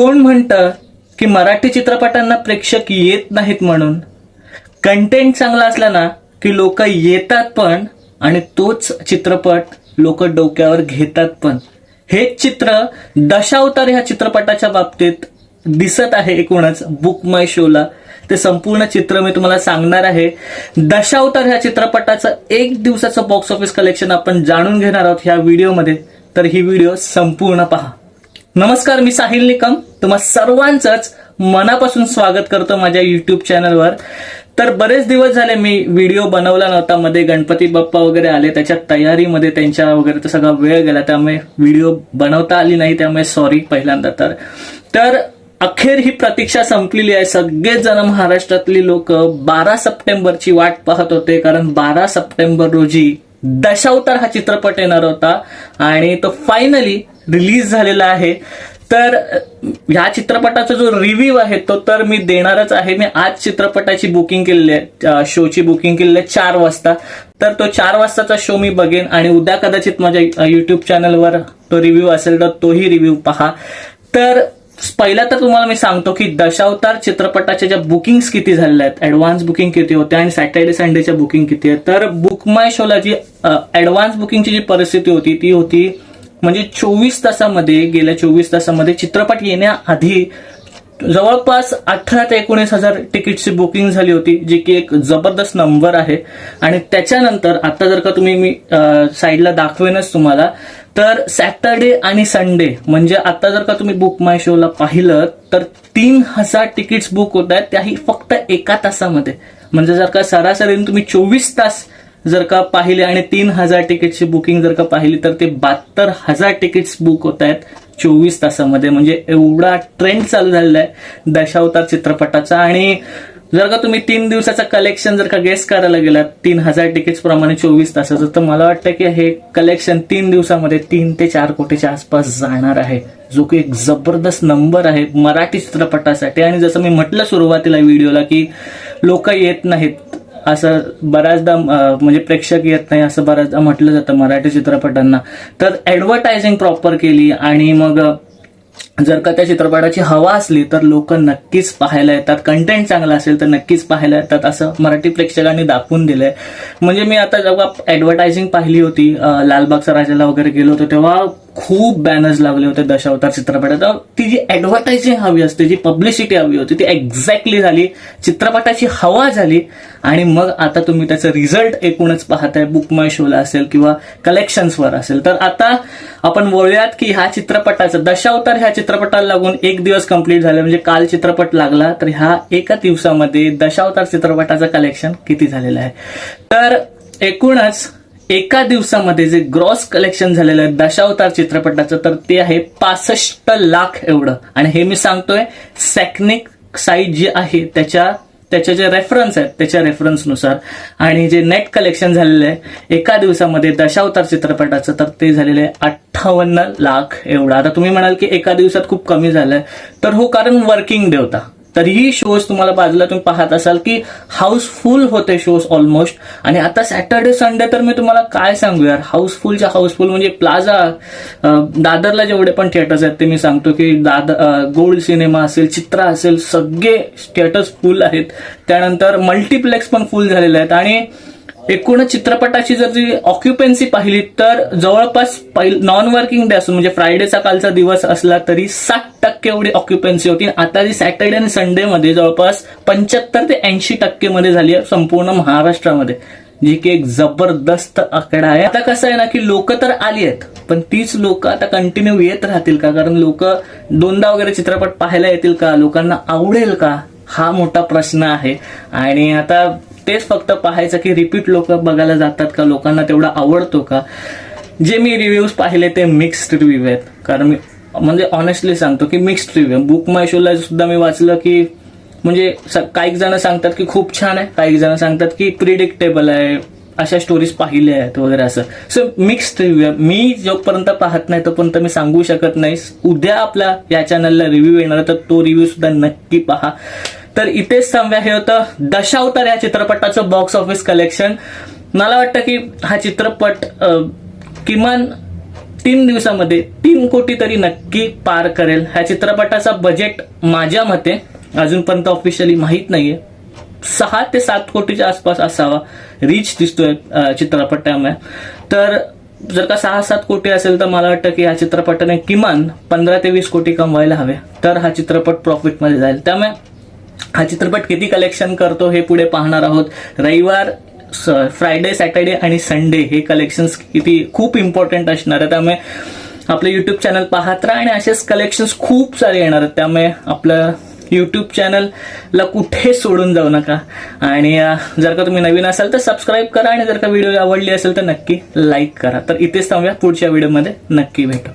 कोण म्हणतं की मराठी चित्रपटांना प्रेक्षक येत नाहीत म्हणून? कंटेंट चांगला असला ना की लोक येतात पण आणि तोच चित्रपट लोक डोक्यावर घेतात पण. हेच चित्र दशावतार ह्या चित्रपटाच्या बाबतीत दिसत आहे एकूणच बुक माय शोला ते संपूर्ण चित्र मी तुम्हाला सांगणार आहे. दशावतार ह्या चित्रपटाचं एक दिवसाचं बॉक्स ऑफिस कलेक्शन आपण जाणून घेणार आहोत ह्या व्हिडिओमध्ये तर ही व्हिडिओ संपूर्ण पहा. नमस्कार मी साहिल निकम. तुम्हा सर्वांचंच मनापासून स्वागत करतो माझ्या युट्यूब चॅनलवर तर बरेच दिवस झाले मी व्हिडिओ बनवला नव्हता मध्ये गणपती बाप्पा वगैरे आले त्याच्या तयारीमध्ये त्यांच्या वगैरे सगळा वेळ गेला त्यामुळे व्हिडिओ बनवता आली नाही त्यामुळे सॉरी पहिल्यांदा तर. तर अखेर ही प्रतीक्षा संपलेली आहे. सगळेच जण महाराष्ट्रातली लोक बारा सप्टेंबरची वाट पाहत होते कारण बारा सप्टेंबर रोजी दशावतार हा चित्रपट येणार होता आणि तो फायनली रिलीज झालेला आहे. तर ह्या चित्रपटाचा जो रिव्ह्यू आहे तो तर मी देणारच आहे. मी आज चित्रपटाची बुकिंग केलेली आहे. शोची बुकिंग केलेली आहे चार वाजता. तर तो चार वाजताचा शो मी बघेन आणि उद्या कदाचित माझ्या युट्यूब चॅनलवर तो रिव्ह्यू असेल तर तोही रिव्ह्यू पहा. तर पहिला तर तुम्हाला मी सांगतो की दशावतार चित्रपटाच्या ज्या बुकिंग्स किती झालेल्या आहेत ऍडव्हान्स बुकिंग किती होते आणि सॅटर्डे संडेच्या बुकिंग किती आहे तर बुक माय शोला जी ऍडव्हान्स बुकिंगची जी परिस्थिती होती ती होती म्हणजे चोवीस तासामध्ये गेल्या चोवीस तासामध्ये चित्रपट येण्याआधी जवळपास अठरा ते एकोणीस हजार तिकीटची बुकिंग झाली होती जी की एक जबरदस्त नंबर आहे. आणि त्याच्यानंतर आता जर का तुम्ही मी साईडला दाखवेनच तुम्हाला तर सॅटर्डे आणि संडे म्हणजे आता जर का तुम्ही बुक माय शोला पाहिलं तर तीन हजार तिकीट्स बुक होत आहेत त्याही फक्त एका तासामध्ये. म्हणजे जर का सरासरीने तुम्ही चोवीस तास जर का पाहिले आणि तीन हजार तिकीटची बुकिंग जर का पाहिली तर ते बहात्तर हजार तिकीट्स बुक होत आहेत चोवीस तासामध्ये. म्हणजे एवढा ट्रेंड चालू झालेला आहे दशावतार चित्रपटाचा. आणि जर का तुम्ही तीन दिवसाचं कलेक्शन जर का गेस करायला गेलात तीन हजार तिकीट्स प्रमाणे चोवीस तासाचं तर मला वाटतं की हे कलेक्शन तीन दिवसामध्ये तीन ते चार कोटीच्या आसपास जाणार आहे. जो की एक जबरदस्त नंबर आहे मराठी चित्रपटासाठी. आणि जसं मी म्हटलं सुरुवातीला व्हिडिओला की लोक येत नाहीत. असं बऱ्याचदा म्हणजे प्रेक्षक येत नाही असं बऱ्याचदा म्हटलं जातं मराठी चित्रपटांना. तर ऍडव्हर्टायझिंग प्रॉपर केली आणि मग जर का त्या चित्रपटाची हवा असली तर लोक नक्कीच पाहायला येतात. कंटेंट चांगला असेल तर नक्कीच पाहायला येतात असं मराठी प्रेक्षकांनी दाखवून दिलंय. म्हणजे मी आता जेव्हा ऍडव्हर्टायझिंग पाहिली होती लालबागचा राजाला वगैरे गेलो होतो तेव्हा खूप बॅनर्स लागले होते दशावतार चित्रपटात. ती जी ऍडव्हर्टायझिंग हवी असते जी पब्लिसिटी हवी होती ती एक्झॅक्टली झाली. चित्रपटाची हवा झाली. आणि मग आता तुम्ही त्याचं रिझल्ट एकूणच पाहताय. बुक माय शोला असेल किंवा कलेक्शन्सवर असेल. तर आता आपण वळूयात की ह्या चित्रपटाचं दशावतार ह्या चित्रपटाला लागून एक दिवस कंप्लीट झाले. म्हणजे काल चित्रपट लागला तर ह्या एका दिवसामध्ये दशावतार चित्रपटाचं कलेक्शन किती झालेलं आहे? तर एकूणच एका दिवसामध्ये जे ग्रॉस कलेक्शन झालेलं आहे दशावतार चित्रपटाचं तर ते आहे पासष्ट लाख एवढं. आणि हे मी सांगतोय सॅक्निक साईट जी आहे त्याच्या त्याचे जे रेफरन्स आहेत त्याच्या रेफरन्सनुसार आणि जे नेट कलेक्शन झालेलं आहे एका दिवसामध्ये दशावतार चित्रपटाचं तर ते झालेलं आहे अठ्ठावन्न लाख एवढं. आता तुम्ही म्हणाल की एका दिवसात खूप कमी झालंय. तर हो कारण वर्किंग डे होता. तरीही शोज तुम्हाला बाजूला तुम्ही पाहत असाल की हाऊसफुल होते शोज ऑलमोस्ट आणि आता सॅटर्डे संडे तर मी तुम्हाला काय सांगू यार? हाऊसफुलच्या हाऊसफुल म्हणजे प्लाझा दादरला जेवढे पण थिएटर्स आहेत ते मी सांगतो की दादर गोल्ड सिनेमा असेल चित्रा असेल सगळे थिएटर्स फुल आहेत. त्यानंतर मल्टिप्लेक्स पण फुल झालेले आहेत. आणि एकूणच चित्रपटाची जर जी ऑक्युपन्सी पाहिली तर जवळपास नॉन वर्किंग डे असून म्हणजे फ्रायडेचा कालचा दिवस असला तरी साठ टक्के एवढी ऑक्युपन्सी होती. आता जी सॅटर्डे आणि संडे मध्ये जवळपास पंच्याहत्तर ते ऐंशी टक्के मध्ये झाली आहे संपूर्ण महाराष्ट्रामध्ये जी की एक जबरदस्त आकडा आहे. आता कसं आहे ना की लोक तर आली आहेत पण तीच लोक आता कंटिन्यू येत राहतील का? कारण लोक दोनदा वगैरे चित्रपट पाहायला येतील का? लोकांना आवडेल का? हा मोठा प्रश्न आहे. आणि आता तेच फक्त पाहायचं की रिपीट लोक बघायला जातात का? लोकांना तेवढा आवडतो का? जे मी रिव्ह्यूज पाहिले ते मिक्स्ड रिव्ह्यू आहेत. कारण मी म्हणजे ऑनेस्टली सांगतो की मिक्स्ड रिव्ह्यू बुक माय शोला सुद्धा मी वाचलं की म्हणजे काही जण सांगतात की खूप छान आहे. काही जण सांगतात की प्रिडिक्टेबल आहे. अशा स्टोरीज पाहिल्या आहेत वगैरे असं. सो मिक्स्ड रिव्ह्यू मी जोपर्यंत पाहत नाही तोपर्यंत मी सांगू शकत नाही. उद्या आपल्या या चॅनलला रिव्ह्यू येणार तर तो रिव्ह्यू सुद्धा नक्की पहा. तर इथेच थांबूया. हे होतं दशावतार या चित्रपटाचं बॉक्स ऑफिस कलेक्शन मला वाटतं की हा चित्रपट किमान तीन दिवसामध्ये तीन कोटी तरी नक्की पार करेल. ह्या चित्रपटाचा बजेट माझ्या मते अजूनपर्यंत ऑफिशियली माहीत नाहीये. सहा ते सात कोटीच्या आसपास असावा. रीच दिसतोय चित्रपट त्यामुळे. तर जर का सहा सात कोटी असेल तर मला वाटतं की ह्या चित्रपटाने किमान पंधरा ते वीस कोटी कमवायला हवे. तर हा चित्रपट प्रॉफिटमध्ये जाईल. त्यामुळे हा चित्रपट किती कलेक्शन करतो हे पुढे पाहणार आहोत. रविवार फ्रायडे सॅटर्डे आणि संडे हे कलेक्शन्स किती खूप इम्पॉर्टंट असणार आहे त्यामुळे आपलं युट्यूब चॅनल पाहत राहा आणि असेच कलेक्शन्स खूप सारे येणार आहेत. त्यामुळे आपलं यूट्यूब चॅनलला कुठे सोडून जाऊ नका. आणि जर का तुम्ही नवीन असाल तर सबस्क्राईब करा आणि जर का व्हिडिओ आवडली असेल तर नक्की लाईक करा. तर इथेच थांबूया. पुढच्या व्हिडिओमध्ये नक्की भेटू.